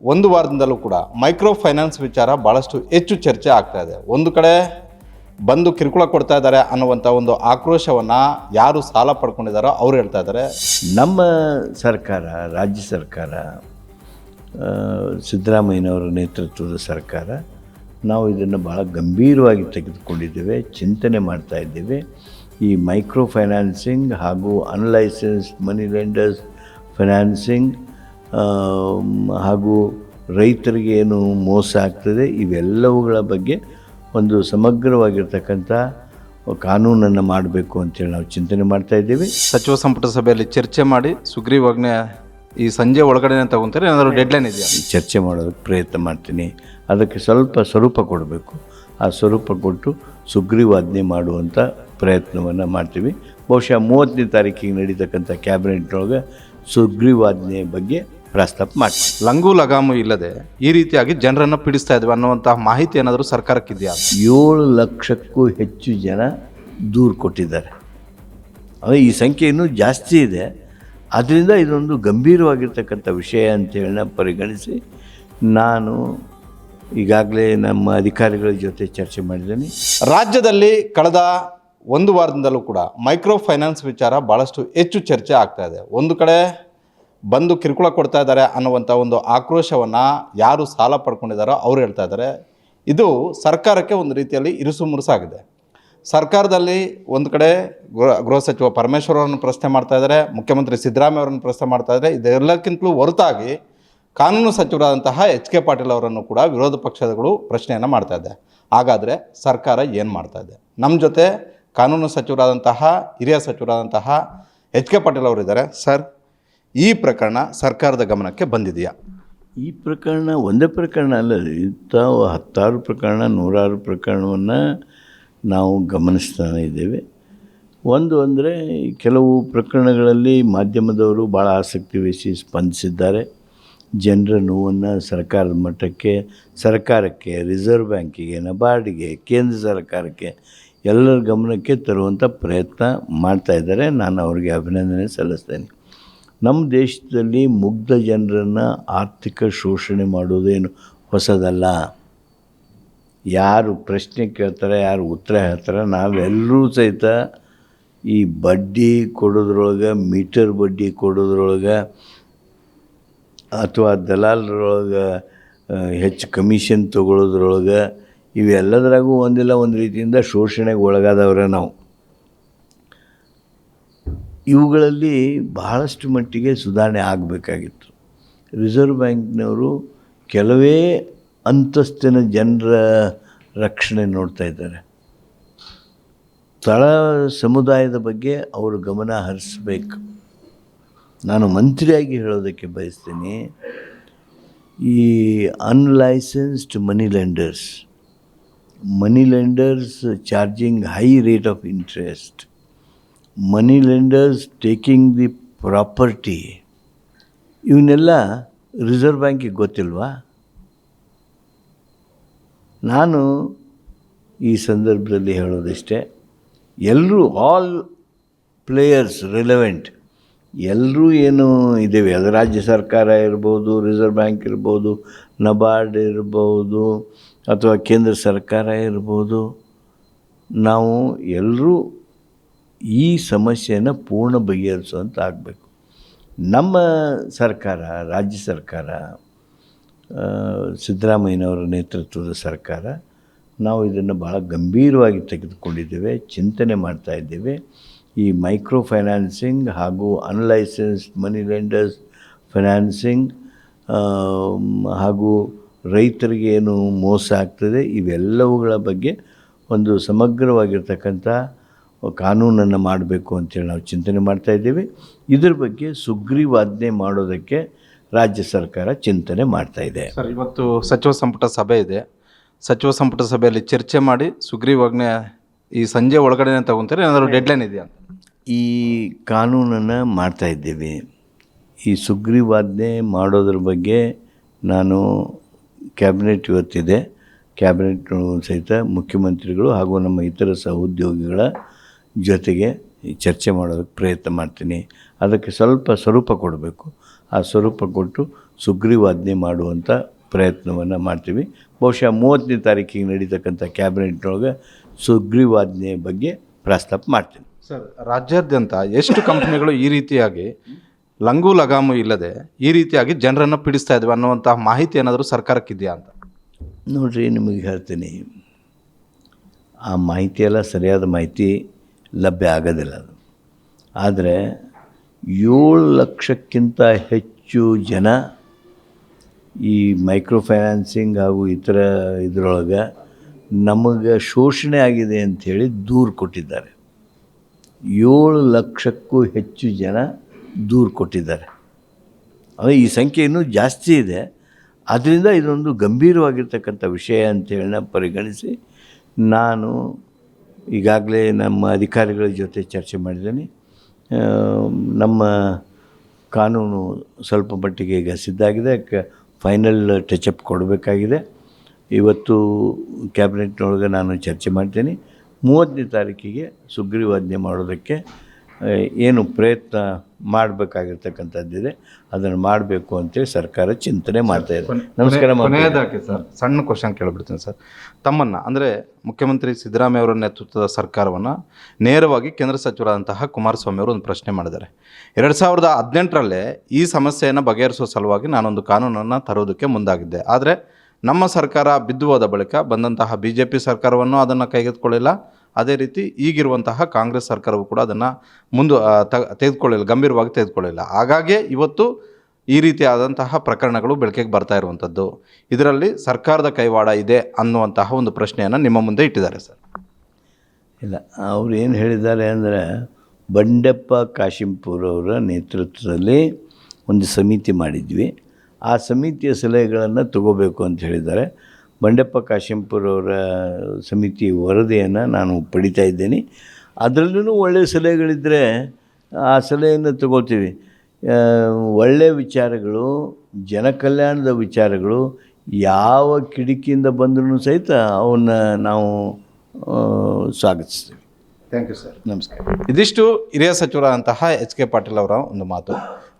ಒಂದು ವಾರದಿಂದಲೂ ಕೂಡ micro finance ವಿಚಾರ ಭಾಳಷ್ಟು ಹೆಚ್ಚು ಚರ್ಚೆ ಆಗ್ತಾ ಇದೆ. ಒಂದು ಕಡೆ ಬಂದು ಕಿರುಕುಳ ಕೊಡ್ತಾ ಇದ್ದಾರೆ ಅನ್ನುವಂಥ ಒಂದು ಆಕ್ರೋಶವನ್ನು ಯಾರು ಸಾಲ ಪಡ್ಕೊಂಡಿದ್ದಾರೋ ಅವ್ರು ಹೇಳ್ತಾ ಇದ್ದಾರೆ. ನಮ್ಮ ಸರ್ಕಾರ, ರಾಜ್ಯ ಸರ್ಕಾರ ಸಿದ್ದರಾಮಯ್ಯನವರ ನೇತೃತ್ವದ ಸರ್ಕಾರ, ನಾವು ಇದನ್ನು ಭಾಳ ಗಂಭೀರವಾಗಿ ತೆಗೆದುಕೊಂಡಿದ್ದೇವೆ, ಚಿಂತನೆ ಮಾಡ್ತಾ ಇದ್ದೇವೆ. ಈ ಮೈಕ್ರೋ ಫೈನಾನ್ಸಿಂಗ್ ಹಾಗೂ ಅನ್ಲೈಸೆನ್ಸ್ಡ್ ಮನಿ ಲೆಂಡರ್ಸ್ ಫೈನಾನ್ಸಿಂಗ್ ಹಾಗೂ ರೈತರಿಗೆ ಏನು ಮೋಸ ಆಗ್ತದೆ ಇವೆಲ್ಲವುಗಳ ಬಗ್ಗೆ ಒಂದು ಸಮಗ್ರವಾಗಿರ್ತಕ್ಕಂಥ ಕಾನೂನನ್ನು ಮಾಡಬೇಕು ಅಂತೇಳಿ ನಾವು ಚಿಂತನೆ ಮಾಡ್ತಾ ಇದ್ದೀವಿ. ಸಚಿವ ಸಂಪುಟ ಸಭೆಯಲ್ಲಿ ಚರ್ಚೆ ಮಾಡಿ ಸುಗ್ರೀವಾಜ್ಞೆ ಈ ಸಂಜೆ ಒಳಗಡೆನೆ ತಗೊಂತಾರೆ ಏನಾದರೂ ಡೆಡ್ಲೈನ್ ಇದೆಯಾ? ಚರ್ಚೆ ಮಾಡೋದಕ್ಕೆ ಪ್ರಯತ್ನ ಮಾಡ್ತೀನಿ. ಅದಕ್ಕೆ ಸ್ವಲ್ಪ ಸ್ವರೂಪ ಕೊಡಬೇಕು. ಆ ಸ್ವರೂಪ ಕೊಟ್ಟು ಸುಗ್ರೀವಾಜ್ಞೆ ಮಾಡುವಂಥ ಪ್ರಯತ್ನವನ್ನು ಮಾಡ್ತೀವಿ. ಬಹುಶಃ ಮೂವತ್ತನೇ ತಾರೀಕಿಗೆ ನಡೀತಕ್ಕಂಥ ಕ್ಯಾಬಿನೆಟ್ನೊಳಗೆ ಸುಗ್ರೀವಾಜ್ಞೆ ಬಗ್ಗೆ ಪ್ರಸ್ತಾಪ ಮಾಡಿ ಲಂಗು ಲಗಾಮು ಇಲ್ಲದೆ ಈ ರೀತಿಯಾಗಿ ಜನರನ್ನು ಪೀಡಿಸ್ತಾ ಇದ್ವಿ ಅನ್ನುವಂತಹ ಮಾಹಿತಿ ಏನಾದರೂ ಸರ್ಕಾರಕ್ಕಿದೆಯಾ? ಏಳು ಲಕ್ಷಕ್ಕೂ ಹೆಚ್ಚು ಜನ ದೂರು ಕೊಟ್ಟಿದ್ದಾರೆ. ಅಂದರೆ ಈ ಸಂಖ್ಯೆ ಇನ್ನೂ ಜಾಸ್ತಿ ಇದೆ. ಅದರಿಂದ ಇದೊಂದು ಗಂಭೀರವಾಗಿರ್ತಕ್ಕಂಥ ವಿಷಯ ಅಂತೇಳಿ ನಾನು ಪರಿಗಣಿಸಿ ನಾನು ಈಗಾಗಲೇ ನಮ್ಮ ಅಧಿಕಾರಿಗಳ ಜೊತೆ ಚರ್ಚೆ ಮಾಡಿದ್ದೀನಿ. ರಾಜ್ಯದಲ್ಲಿ ಕಳೆದ ಒಂದು ವಾರದಿಂದಲೂ ಕೂಡ ಮೈಕ್ರೋ ಫೈನಾನ್ಸ್ ವಿಚಾರ ಭಾಳಷ್ಟು ಹೆಚ್ಚು ಚರ್ಚೆ ಆಗ್ತಾ ಇದೆ. ಒಂದು ಕಡೆ ಬಂದು ಕಿರುಕುಳ ಕೊಡ್ತಾ ಇದ್ದಾರೆ ಅನ್ನುವಂಥ ಒಂದು ಆಕ್ರೋಶವನ್ನು ಯಾರು ಸಾಲ ಪಡ್ಕೊಂಡಿದ್ದಾರೋ ಅವ್ರು ಹೇಳ್ತಾ ಇದ್ದಾರೆ. ಇದು ಸರ್ಕಾರಕ್ಕೆ ಒಂದು ರೀತಿಯಲ್ಲಿ ಇರುಸು ಮುರುಸಾಗಿದೆ ಸರ್ಕಾರದಲ್ಲಿ ಒಂದು ಕಡೆ ಗೃಹ ಗೃಹ ಸಚಿವ ಪರಮೇಶ್ವರ್ ಅವರನ್ನು ಪ್ರಶ್ನೆ ಮಾಡ್ತಾ ಇದ್ದಾರೆ, ಮುಖ್ಯಮಂತ್ರಿ ಸಿದ್ದರಾಮಯ್ಯ ಅವರನ್ನು ಪ್ರಶ್ನೆ ಮಾಡ್ತಾ ಇದ್ದಾರೆ. ಇದೆಲ್ಲಕ್ಕಿಂತಲೂ ಹೊರತಾಗಿ ಕಾನೂನು ಸಚಿವರಾದಂತಹ ಎಚ್ ಕೆ ಪಾಟೀಲ್ ಅವರನ್ನು ಕೂಡ ವಿರೋಧ ಪಕ್ಷಗಳು ಪ್ರಶ್ನೆಯನ್ನು ಮಾಡ್ತಾ ಇದೆ. ಹಾಗಾದರೆ ಸರ್ಕಾರ ಏನು ಮಾಡ್ತಾ ಇದೆ? ನಮ್ಮ ಜೊತೆ ಕಾನೂನು ಸಚಿವರಾದಂತಹ, ಹಿರಿಯ ಸಚಿವರಾದಂತಹ ಎಚ್ ಕೆ ಪಾಟೀಲ್ ಅವರಿದ್ದಾರೆ ಸರ್ ಈ ಪ್ರಕರಣ ಸರ್ಕಾರದ ಗಮನಕ್ಕೆ ಬಂದಿದೆಯಾ? ಈ ಪ್ರಕರಣ ಒಂದೇ ಪ್ರಕರಣ ಅಲ್ಲ, ಇಂಥ ಹತ್ತಾರು ಪ್ರಕರಣ, ನೂರಾರು ಪ್ರಕರಣವನ್ನು ನಾವು ಗಮನಿಸ್ತಾನೆ ಇದ್ದೇವೆ. ಒಂದು ಅಂದರೆ ಕೆಲವು ಪ್ರಕರಣಗಳಲ್ಲಿ ಮಾಧ್ಯಮದವರು ಭಾಳ ಆಸಕ್ತಿ ವಹಿಸಿ ಸ್ಪಂದಿಸಿದ್ದಾರೆ. ಜನರ ನೋವನ್ನು ಸರ್ಕಾರದ ಮಟ್ಟಕ್ಕೆ, ಸರ್ಕಾರಕ್ಕೆ, ರಿಸರ್ವ್ ಬ್ಯಾಂಕಿಗೆ, ನಬಾರ್ಡಿಗೆ, ಕೇಂದ್ರ ಸರ್ಕಾರಕ್ಕೆ ಎಲ್ಲರ ಗಮನಕ್ಕೆ ತರುವಂಥ ಪ್ರಯತ್ನ ಮಾಡ್ತಾ ಇದ್ದಾರೆ. ನಾನು ಅವರಿಗೆ ಅಭಿನಂದನೆ ಸಲ್ಲಿಸ್ತೇನೆ. ನಮ್ಮ ದೇಶದಲ್ಲಿ ಮುಗ್ಧ ಜನರನ್ನು ಆರ್ಥಿಕ ಶೋಷಣೆ ಮಾಡೋದೇನು ಹೊಸದಲ್ಲ. ಯಾರು ಪ್ರಶ್ನೆ ಕೇಳ್ತಾರೆ, ಯಾರು ಉತ್ತರ ಹೇಳ್ತಾರೆ, ನಾವೆಲ್ಲರೂ ಸಹಿತ ಈ ಬಡ್ಡಿ ಕೊಡೋದ್ರೊಳಗೆ, ಮೀಟರ್ ಬಡ್ಡಿ ಕೊಡೋದ್ರೊಳಗೆ ಅಥವಾ ದಲಾಲರೊಳಗೆ ಹೆಚ್ಚು ಕಮಿಷನ್ ತೊಗೊಳೋದ್ರೊಳಗೆ ಇವೆಲ್ಲದರಾಗೂ ಒಂದಿಲ್ಲ, ಒಂದು ರೀತಿಯಿಂದ ಶೋಷಣೆಗೆ ಒಳಗಾದವ್ರೆ ನಾವು. ಇವುಗಳಲ್ಲಿ ಬಹಳಷ್ಟು ಮಟ್ಟಿಗೆ ಸುಧಾರಣೆ ಆಗಬೇಕಾಗಿತ್ತು. ರಿಸರ್ವ್ ಬ್ಯಾಂಕ್ನವರು ಕೆಲವೇ ಅಂತಸ್ತಿನ ಜನರ ರಕ್ಷಣೆ ನೋಡ್ತಾ ಇದ್ದಾರೆ. ತಳ ಸಮುದಾಯದ ಬಗ್ಗೆ ಅವರು ಗಮನ ಹರಿಸ್ಬೇಕು. ನಾನು ಮಂತ್ರಿಯಾಗಿ ಹೇಳೋದಕ್ಕೆ ಬಯಸ್ತೀನಿ. ಈ unlicensed money lenders money lenders charging high rate of interest money lenders taking the property ಇವನ್ನೆಲ್ಲ ರಿಸರ್ವ್ ಬ್ಯಾಂಕಿಗೆ ಗೊತ್ತಿಲ್ವಾ? ನಾನು ಈ ಸಂದರ್ಭದಲ್ಲಿ ಹೇಳೋದಿಷ್ಟೇ, ಎಲ್ಲರೂ ಆಲ್ ಪ್ಲೇಯರ್ಸ್ ರಿಲೆವೆಂಟ್ ಎಲ್ಲರೂ ಏನು ಇದ್ದೇವೆ? ಅದು ರಾಜ್ಯ ಸರ್ಕಾರ ಇರ್ಬೋದು ರಿಸರ್ವ್ ಬ್ಯಾಂಕ್ ಇರ್ಬೋದು ನಬಾರ್ಡ್ ಇರ್ಬೋದು, ಅಥವಾ ಕೇಂದ್ರ ಸರ್ಕಾರ ಇರ್ಬೋದು, ನಾವು ಎಲ್ಲರೂ ಈ ಸಮಸ್ಯೆಯನ್ನು ಪೂರ್ಣ ಬಗೆಹರಿಸುವಂತ ಆಗಬೇಕು ನಮ್ಮ ಸರ್ಕಾರ, ರಾಜ್ಯ ಸರ್ಕಾರ ಸಿದ್ದರಾಮಯ್ಯನವರ ನೇತೃತ್ವದ ಸರ್ಕಾರ, ನಾವು ಇದನ್ನು ಭಾಳ ಗಂಭೀರವಾಗಿ ತೆಗೆದುಕೊಂಡಿದ್ದೇವೆ, ಚಿಂತನೆ ಮಾಡ್ತಾ ಇದ್ದೇವೆ. ಈ ಮೈಕ್ರೋ ಫೈನಾನ್ಸಿಂಗ್ ಹಾಗೂ ಅನ್ಲೈಸೆನ್ಸ್ಡ್ ಮನಿ ಲೆಂಡರ್ಸ್ ಫೈನಾನ್ಸಿಂಗ್ ಹಾಗೂ ರೈತರಿಗೆ ಏನು ಮೋಸ ಆಗ್ತದೆ, ಇವೆಲ್ಲವುಗಳ ಬಗ್ಗೆ ಒಂದು ಸಮಗ್ರವಾಗಿರ್ತಕ್ಕಂಥ ಕಾನೂನನ್ನು ಮಾಡಬೇಕು ಅಂತೇಳಿ ನಾವು ಚಿಂತನೆ ಮಾಡ್ತಾ ಇದ್ದೀವಿ. ಇದ್ರ ಬಗ್ಗೆ ಸುಗ್ರೀವಾಜ್ಞೆ ಮಾಡೋದಕ್ಕೆ ರಾಜ್ಯ ಸರ್ಕಾರ ಚಿಂತನೆ ಮಾಡ್ತಾ ಇದೆ. ಸರ್ ಇವತ್ತು ಸಚಿವ ಸಂಪುಟ ಸಭೆ ಇದೆ. ಸಚಿವ ಸಂಪುಟ ಸಭೆಯಲ್ಲಿ ಚರ್ಚೆ ಮಾಡಿ ಸುಗ್ರೀವಾಜ್ಞೆ ಈ ಸಂಜೆ ಒಳಗಡೆನೆ ತಗೊತಾರೆ ಏನಾದರೂ ಡೆಡ್ಲೈನ್ ಇದೆಯಾ? ಈ ಕಾನೂನನ್ನು ಮಾಡ್ತಾ ಇದ್ದೀವಿ. ಈ ಸುಗ್ರೀವಾಜ್ಞೆ ಮಾಡೋದ್ರ ಬಗ್ಗೆ ನಾನು ಕ್ಯಾಬಿನೆಟ್ ಇವತ್ತಿದೆ. ಕ್ಯಾಬಿನೆಟ್ ಸಹಿತ ಮುಖ್ಯಮಂತ್ರಿಗಳು ಹಾಗೂ ನಮ್ಮ ಇತರ ಸಹೋದ್ಯೋಗಿಗಳ ಜೊತೆಗೆ ಈ ಚರ್ಚೆ ಮಾಡೋದಕ್ಕೆ ಪ್ರಯತ್ನ ಮಾಡ್ತೀನಿ. ಅದಕ್ಕೆ ಸ್ವಲ್ಪ ಸ್ವರೂಪ ಕೊಡಬೇಕು. ಆ ಸ್ವರೂಪ ಕೊಟ್ಟು ಸುಗ್ರೀವಾಜ್ಞೆ ಮಾಡುವಂಥ ಪ್ರಯತ್ನವನ್ನು ಮಾಡ್ತೀವಿ. ಬಹುಶಃ ಮೂವತ್ತನೇ ತಾರೀಕಿಗೆ ನಡೀತಕ್ಕಂಥ ಕ್ಯಾಬಿನೆಟ್ನೊಳಗೆ ಸುಗ್ರೀವಾಜ್ಞೆ ಬಗ್ಗೆ ಪ್ರಸ್ತಾಪ ಮಾಡ್ತೀನಿ. ಸರ್ ರಾಜ್ಯಾದ್ಯಂತ ಎಷ್ಟು ಕಂಪ್ನಿಗಳು ಈ ರೀತಿಯಾಗಿ ಲಂಗು ಲಗಾಮು ಇಲ್ಲದೆ ಈ ರೀತಿಯಾಗಿ ಜನರನ್ನು ಪೀಡಿಸ್ತಾ ಇದ್ವಿ ಅನ್ನುವಂತಹ ಮಾಹಿತಿ ಏನಾದರೂ ಸರ್ಕಾರಕ್ಕಿದೆಯಾ ಅಂತ? ನೋಡಿರಿ ನಿಮಗೆ ಹೇಳ್ತೀನಿ. ಆ ಮಾಹಿತಿಯೆಲ್ಲ ಸರಿಯಾದ ಮಾಹಿತಿ ಲಭ್ಯ ಆಗೋದಿಲ್ಲ ಅದು. ಆದರೆ ಏಳು ಲಕ್ಷಕ್ಕಿಂತ ಹೆಚ್ಚು ಜನ ಈ ಮೈಕ್ರೋ ಫೈನಾನ್ಸಿಂಗ್ ಹಾಗೂ ಇತರ ಇದರೊಳಗೆ ನಮಗೆ ಶೋಷಣೆ ಆಗಿದೆ ಅಂಥೇಳಿ ದೂರು ಕೊಟ್ಟಿದ್ದಾರೆ. ಏಳು ಲಕ್ಷಕ್ಕೂ ಹೆಚ್ಚು ಜನ ದೂರು ಕೊಟ್ಟಿದ್ದಾರೆ. ಅಂದರೆ ಈ ಸಂಖ್ಯೆ ಇನ್ನೂ ಜಾಸ್ತಿ ಇದೆ. ಅದರಿಂದ ಇದೊಂದು ಗಂಭೀರವಾಗಿರ್ತಕ್ಕಂಥ ವಿಷಯ ನಾನು ಪರಿಗಣಿಸಿ ನಾನು ಈಗಾಗಲೇ ನಮ್ಮ ಅಧಿಕಾರಿಗಳ ಜೊತೆ ಚರ್ಚೆ ಮಾಡಿದ್ದೀನಿ. ನಮ್ಮ ಕಾನೂನು ಸ್ವಲ್ಪ ಮಟ್ಟಿಗೆ ಈಗ ಸಿದ್ಧಾಗಿದೆ ಕ ಫೈನಲ್ ಟಚಪ್ ಕೊಡಬೇಕಾಗಿದೆ. ಇವತ್ತು ಕ್ಯಾಬಿನೆಟ್ನೊಳಗೆ ನಾನು ಚರ್ಚೆ ಮಾಡ್ತೀನಿ. ಮೂವತ್ತನೇ ತಾರೀಕಿಗೆ ಸುಗ್ರೀವಾಜ್ಞೆ ಮಾಡೋದಕ್ಕೆ ಏನು ಪ್ರಯತ್ನ ಮಾಡಬೇಕಾಗಿರ್ತಕ್ಕಂಥದ್ದಿದೆ ಅದನ್ನು ಮಾಡಬೇಕು ಅಂತೇಳಿ ಸರ್ಕಾರ ಚಿಂತನೆ ಮಾಡ್ತಾ ಇದೆ. ನಮಸ್ಕಾರ. ಕೊನೆಯದಾಗಿ ಸರ್ ಸಣ್ಣ ಕ್ವಶನ್ ಕೇಳಿಬಿಡ್ತೀನಿ ಸರ್. ತಮ್ಮನ್ನು ಅಂದರೆ ಮುಖ್ಯಮಂತ್ರಿ ಸಿದ್ದರಾಮಯ್ಯ ಅವರ ನೇತೃತ್ವದ ಸರ್ಕಾರವನ್ನು ನೇರವಾಗಿ ಕೇಂದ್ರ ಸಚಿವರಾದಂತಹ ಕುಮಾರಸ್ವಾಮಿ ಅವರು ಒಂದು ಪ್ರಶ್ನೆ ಮಾಡಿದ್ದಾರೆ. ಎರಡು ಸಾವಿರದ ಹದಿನೆಂಟರಲ್ಲೇ ಈ ಸಮಸ್ಯೆಯನ್ನು ಬಗೆಹರಿಸುವ ಸಲುವಾಗಿ ನಾನೊಂದು ಕಾನೂನನ್ನು ತರುವುದಕ್ಕೆ ಮುಂದಾಗಿದ್ದೆ. ಆದರೆ ನಮ್ಮ ಸರ್ಕಾರ ಬಿದ್ದು ಹೋದ ಬಳಿಕ ಬಂದಂತಹ ಬಿ ಜೆ ಪಿ ಸರ್ಕಾರವನ್ನು ಅದನ್ನು ಕೈಗೆತ್ತಿಕೊಳ್ಳಿಲ್ಲ. ಅದೇ ರೀತಿ ಈಗಿರುವಂತಹ ಕಾಂಗ್ರೆಸ್ ಸರ್ಕಾರವು ಕೂಡ ಅದನ್ನು ಮುಂದೆ ತೆಗೆದುಕೊಳ್ಳಿಲ್ಲ, ಗಂಭೀರವಾಗಿ ತೆಗೆದುಕೊಳ್ಳಿಲ್ಲ. ಹಾಗಾಗಿ ಇವತ್ತು ಈ ರೀತಿಯಾದಂತಹ ಪ್ರಕರಣಗಳು ಬೆಳಕಿಗೆ ಬರ್ತಾ ಇರುವಂಥದ್ದು. ಇದರಲ್ಲಿ ಸರ್ಕಾರದ ಕೈವಾಡ ಇದೆ ಅನ್ನುವಂತಹ ಒಂದು ಪ್ರಶ್ನೆಯನ್ನು ನಿಮ್ಮ ಮುಂದೆ ಇಟ್ಟಿದ್ದಾರೆ ಸರ್. ಇಲ್ಲ, ಅವ್ರು ಏನು ಹೇಳಿದ್ದಾರೆ ಅಂದರೆ ಬಂಡೆಪ್ಪ ಕಾಶಿಂಪುರ್ ಅವರ ನೇತೃತ್ವದಲ್ಲಿ ಒಂದು ಸಮಿತಿ ಮಾಡಿದ್ವಿ. ಆ ಸಮಿತಿಯ ಸಲಹೆಗಳನ್ನು ತಗೋಬೇಕು ಅಂತ ಹೇಳಿದ್ದಾರೆ. ಬಂಡೆಪ್ಪ ಕಾಶೆಂಪುರವರ ಅವರ ಸಮಿತಿ ವರದಿಯನ್ನು ನಾನು ಪಡಿತಾ ಇದ್ದೇನೆ. ಅದರಲ್ಲೂ ಒಳ್ಳೆಯ ಸಲಹೆಗಳಿದ್ದರೆ ಆ ಸಲಹೆಯನ್ನು ತಗೋತೀವಿ. ಒಳ್ಳೆಯ ವಿಚಾರಗಳು ಜನಕಲ್ಯಾಣದ ವಿಚಾರಗಳು ಯಾವ ಕಿಟಕಿಯಿಂದ ಬಂದರೂ ಸಹಿತ ಅವನ್ನ ನಾವು ಸ್ವಾಗತಿಸ್ತೀವಿ. ಥ್ಯಾಂಕ್ ಯು ಸರ್ ನಮಸ್ಕಾರ. ಇದಿಷ್ಟು ಹಿರಿಯ ಸಚಿವರಾದಂತಹ ಎಚ್ ಕೆ ಪಾಟೀಲ್ ಅವರ ಒಂದು ಮಾತು.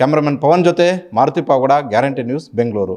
ಕ್ಯಾಮ್ರಾಮನ್ ಪವನ್ ಜೊತೆ Maruti Pavagada guarantee news Bengaluru.